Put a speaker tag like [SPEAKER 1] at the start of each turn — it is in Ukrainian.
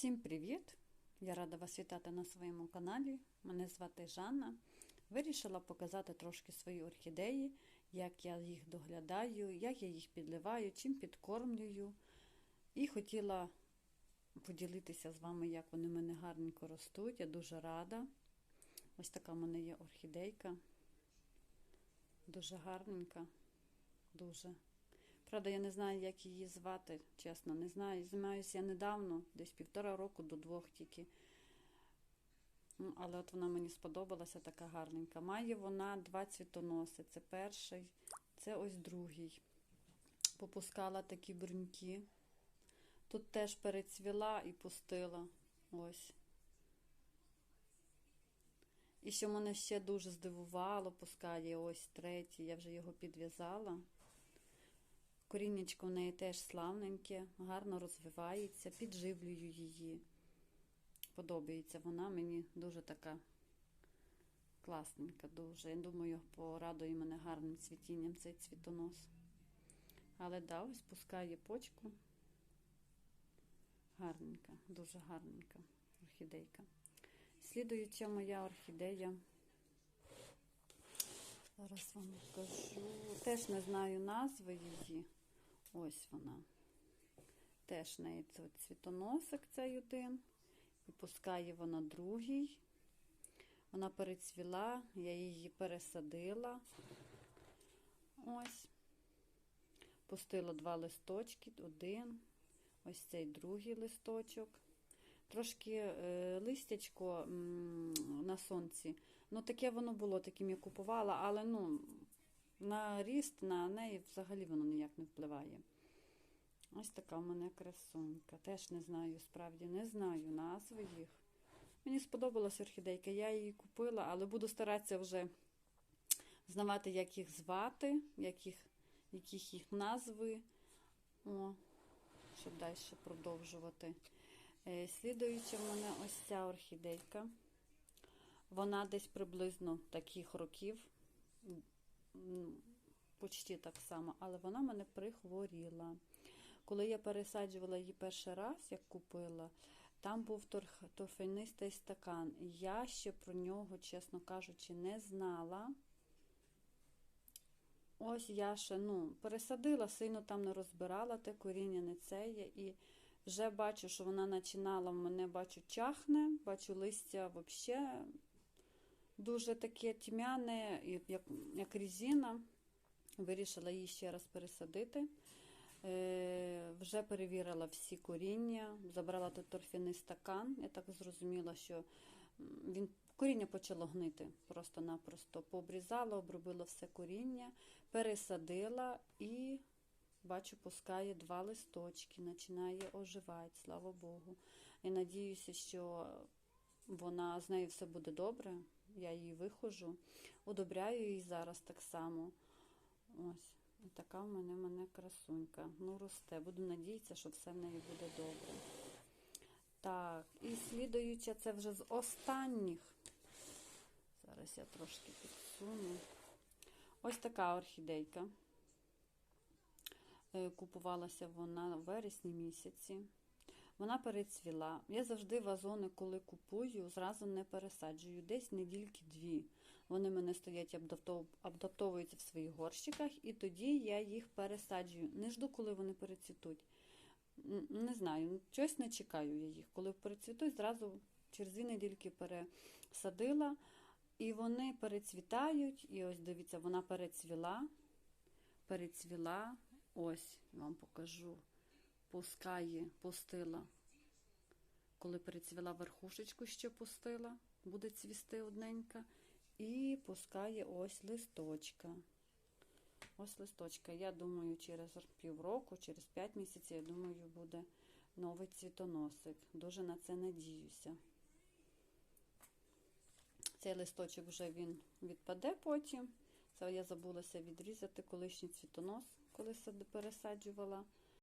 [SPEAKER 1] Всім привіт! Я рада вас вітати на своєму каналі. Мене звати Жанна. Вирішила показати трошки свої орхідеї, як я їх доглядаю, як я їх підливаю, чим підкормлюю. І хотіла поділитися з вами, як вони в мене гарненько ростуть. Я дуже рада. Ось така в мене є орхідейка. Дуже гарненька. Дуже. Правда, я не знаю, як її звати, чесно, не знаю. Займаюся я недавно, десь півтора року до двох тільки. Ну, Але от вона мені сподобалася така гарненька. Має вона два цвітоноси. Це перший, це ось другий. Попускала такі бруньки. Тут теж перецвіла і пустила. Ось. І що мене ще дуже здивувало, пускає ось третій, я вже його підв'язала. Коріннячко в неї теж славненьке, гарно розвивається, підживлюю її. Подобається вона мені дуже така класненька, дуже. Я думаю, порадує мене гарним цвітінням цей цвітонос. Але да, ось пускає почку. Гарненька, дуже гарненька орхідейка. Слідуюча моя орхідея. Зараз вам покажу. Теж не знаю назви її. Ось вона. Теж в неї цвітоносик цей один. І пускає вона другий. Вона перецвіла, я її пересадила. Ось. Пустила два листочки, один. Ось цей другий листочок. Трошки е, листячко м, на сонці. Ну, таке воно було, таким я купувала, але ну, на ріст на неї взагалі воно ніяк не впливає. Ось така в мене красунька. Теж не знаю, справді не знаю назви їх. Мені сподобалась орхідейка, я її купила, але буду старатися вже знавати, як їх звати, як їх, яких їх назви. О, щоб далі продовжувати. Е, Слідуюча в мене ось ця орхідейка. Вона десь приблизно таких років, почти так само, але вона мене прихворіла. Коли я пересаджувала її перший раз, як купила, там був торф, торфянистий стакан. Я ще про нього, чесно кажучи, не знала. Ось я ще ну, пересадила, сильно там не розбирала те коріння, не це є. І вже бачу, що вона починала мене, бачу, чахне, бачу листя взагалі дуже таке тьмяне, як, як резина. Вирішила її ще раз пересадити. Е, Вже перевірила всі коріння, забрала той торфяний стакан. Я так зрозуміла, що він коріння почало гнити просто-напросто. Пообрізала, обробила все коріння, пересадила і бачу, пускає два листочки, починає оживати, слава Богу. Я надіюся, що вона з нею все буде добре. Я її виходжу, удобряю її зараз так само. Ось. Така в мене в мене красунька. Ну, росте. Буду надіятися, що все в неї буде добре. Так, і слідуюча, це вже з останніх. Зараз я трошки підсуну. Ось така орхідейка. Купувалася вона в вересні місяці. Вона перецвіла. Я завжди вазони, коли купую, зразу не пересаджую. Десь недільки дві. Вони мене стоять, адаптовуються в своїх горщиках, і тоді я їх пересаджую. Не жду, коли вони перецвітуть. Не знаю, щось не чекаю я їх. Коли перецвітуть, зразу через дві недільки пересадила. І вони перецвітають. І ось, дивіться, вона перецвіла. Перецвіла. Ось, вам покажу. Пускає, пустила. Коли перецвіла верхушечку, ще пустила, буде цвісти одненька. І пускає ось листочка. Ось листочка. Я думаю, через півроку, через 5 місяців, я думаю, буде новий цвітоносик. Дуже на це надіюся. Цей листочок вже він відпаде потім. Це я забулася відрізати колишній цвітонос, коли пересаджувала.